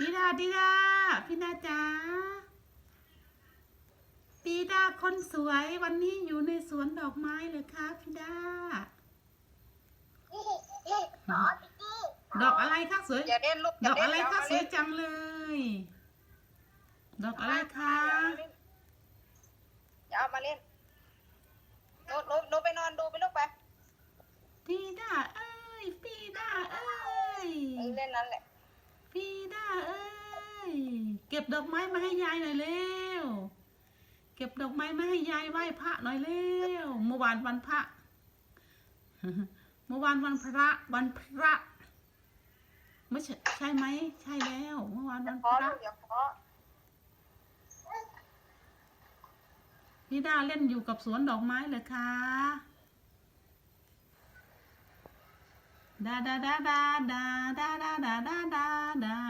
ดีดาพี่ดาจ๋าปีดาคนสวยวันนี้อยู่ในสวนดอกไม้เลยคะพี่ดา ดอกอะไรคะสวย อย่าเล่นลูกดอกอะไรย่าคะเล่นสวยจังเลย ดอกอะไรคะอย่าเอามาเล่นหนูหนูหนูไปนอนดูไปลูกไปพี่ดาเอ้ยพี่ดาเอ้ยเออเล่นนั้นแหละพี่ดาเอ้ยเก็ บดอกไม้มาให้ยายหน่อยเร็ว เก็บดอกไม้มาให้ยายไหว้พระหน่อยเร็ว เมื่อวานวันพระ เมื่อวานวันพระ วันพระไม่ใช่ใช่ไหม ใช่แล้ว เมื่อวานวันพระลูกอย่าพอพี่ดาเล่นอยู่กับสวนดอกไม้เลยค่ะดาดาดาดาดาดาดาดาดาดา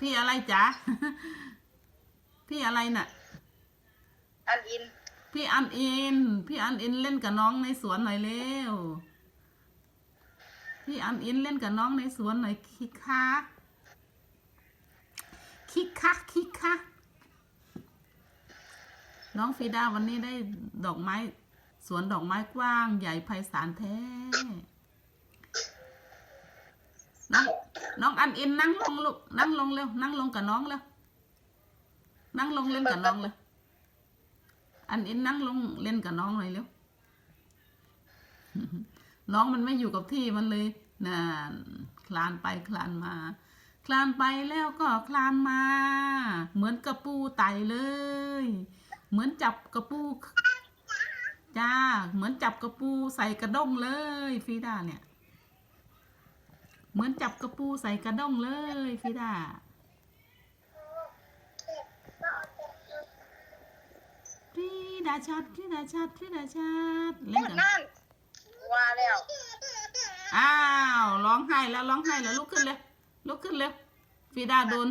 พี่อะไรจ๋าพี่อะไรน่ะ อันอิน พี่อันอิน พี่อันอินเล่นกับน้องในสวนหน่อยเร็ว พี่อันอินเล่นกับน้องในสวนหน่อยคิกคักคิกคักคิกคักน้องฟีดาวันนี้ได้ดอกไม้ สวนดอกไม้กว้าง ใหญ่ไพศาลแท้ น้อง น้องอันอินนั่งลงลูกนั่งลงเร็วนั่งลงกับน้องเร็วนั่งลงเล่นกับน้องเลย อันอินนั่งลงเล่นกับน้องหน่อยเร็วน้องมันไม่อยู่กับที่มันเลยน่ะคลานไปคลานมา คลานไปแล้วก็คลานมา เหมือนกระปูไตเลย เหมือนจับกระปูจ้าเหมือนจับกระปูใส่กระด้งเลยฟีดาเนี่ย เหมือนจับกระปูใส่กระด้งเลยฟีดาฟีดาชัดฟีดาชัดฟีดาชัดเล่นกันนั่นว่าแล้ว อ้าวร้องไห้แล้วร้องไห้แล้วลุกขึ้นเลยลุกขึ้นเลยฟีดาโดน